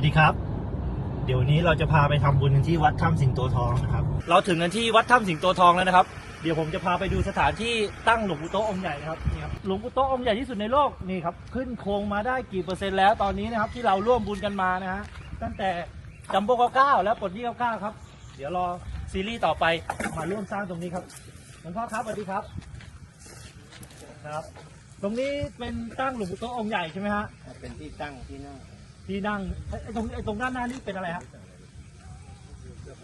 วัสดีครับ เดี๋ยวนี้เราจะพาไปทำบุญกันที่วัดถ้ำสิงโตทองนะครับ เราถึงกันที่วัดถ้ำสิงโตทองแล้วนะครับ เดี๋ยวผมจะพาไปดูสถานที่ตั้งหลวงปู่โตะองค์ใหญ่นะครับนี่ครับ หลวงปู่โตะองค์ใหญ่ที่สุดในโลกนี่ครับ ขึ้นโครงมาได้กี่เปอร์เซ็นต์แล้วตอนนี้นะครับ ที่เราร่วมบุญกันมานะฮะ ตั้งแต่จัมโบ้เก้าแล้วปลดหนี้เก้าครับ เดี๋ยวรอซีรีส์ต่อไปมาร่วมสร้างตรงนี้ครับหลวงพ่อครับสวัสดีครับครับ ตรงนี้เป็นตั้งหลวงปู่โตะองค์ใหญ่ใช่ไหมฮะ เป็นที่ตั้งที่นั่ง ที่นั่งไอ้ไอ้ตรงไอ้ตรงด้านหน้านี่เป็นอะไรครับ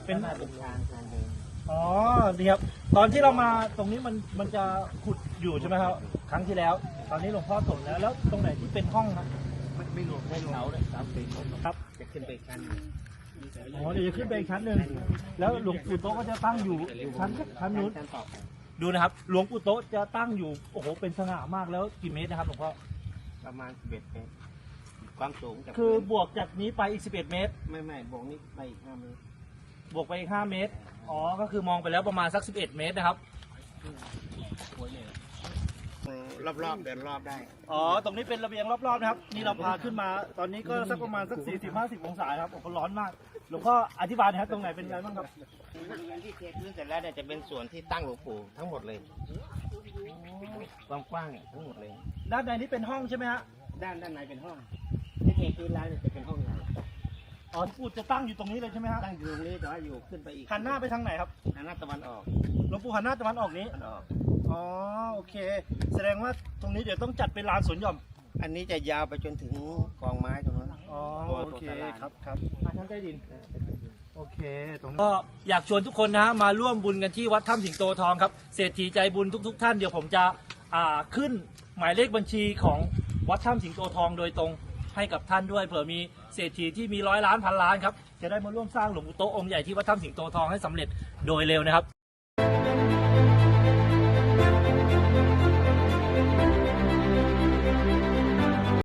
เป็นหน้าเป็นชานชานเดินอ๋อนี่ครับตอนที่เรามาตรงนี้มันมันจะขุดอยู่ใช่ไหมครับ ครั้งที่แล้ว ตอนนี้หลวงพ่อถมแล้วแล้วตรงไหนที่เป็นห้องครับไม่ไม่รวมได้เสาเลยเสาเป็นครับจะขึ้นไปชั้นอ๋อเดี๋ยวจะขึ้นไปอีกชั้นหนึ่งแล้วหลวงปู่โต๊ะก็จะตั้งอยู่ชั้นชั้นนู้นชั้นต่อไปดูนะครับ หลวงปู่โต๊ะจะตั้งอยู่โอ้โหเป็นสง่ามากแล้วกี่เมตรนะครับหลวงพ่อประมาณ11เมตร ความสูงจากคือบวกจากนี้ไปอีก 11 เมตร ไม่ไม่บวกนี้ไปอีกห้าเมตรบวกไปอีก 5 เมตร อ๋อ ก็คือมองไปแล้วประมาณสัก 11 เมตรนะครับ รอบรอบๆเดินรอบได้อ๋อ ตรงนี้เป็นระเบียงรอบๆนะครับ นี่เราพาขึ้นมา ตอนนี้ก็สักประมาณสัก 40 50 องศาครับ โอ้โหร้อนมาก หลวงพ่ออธิบายหนะครับ ตรงไหนเป็นไงบ้างครับ ที่เทพื้นเสร็จแล้วเนี่ยจะเป็นส่วนที่ตั้งหลวงปู่ทั้งหมดเลยกว้างๆเนี่ยทั้งหมดเลย ด้านในนี้เป็นห้องใช่ไหมฮะด้านด้านในเป็นห้องที่ เทพื้นแล้วเนี่ยจะเป็นห้องใหญ่อ๋อปู่จะตั้งอยู่ตรงนี้เลยใช่ไหมฮะตั้งอยู่ตรงนี้แต่ว่าอยู่ขึ้นไปอีกหันหน้าไปทางไหนครับหันหน้าตะวันออกหลวงปู่หันหน้าตะวันออกนี้ตะวันออก อ๋อโอเค แสดงว่าตรงนี้เดี๋ยวต้องจัดเป็นลานสวนหย่อมอันนี้จะยาวไปจนถึงกองไม้ตรงนั้น อ๋อตัวโอเคตัวตารางครับครับอะชั้นใต้ดิน โอเคตรงนี้ ก็อยากชวนทุกคนนะฮะมาร่วมบุญกันที่วัดถ้ำสิงโตทองครับเศรษฐีใจบุญทุกๆ ท่านเดี๋ยวผมจะอ่าขึ้นหมายเลขบัญชีของวัดถ้ำสิงโตทองโดยตรง ให้กับท่านด้วยเผื่อมีเศรษฐีที่มีร้อยล้านพันล้านครับจะได้มาร่วมสร้างหลวงปู่โตองค์ใหญ่ที่วัดถ้ำสิงโตทองให้สำเร็จโดยเร็วนะครับ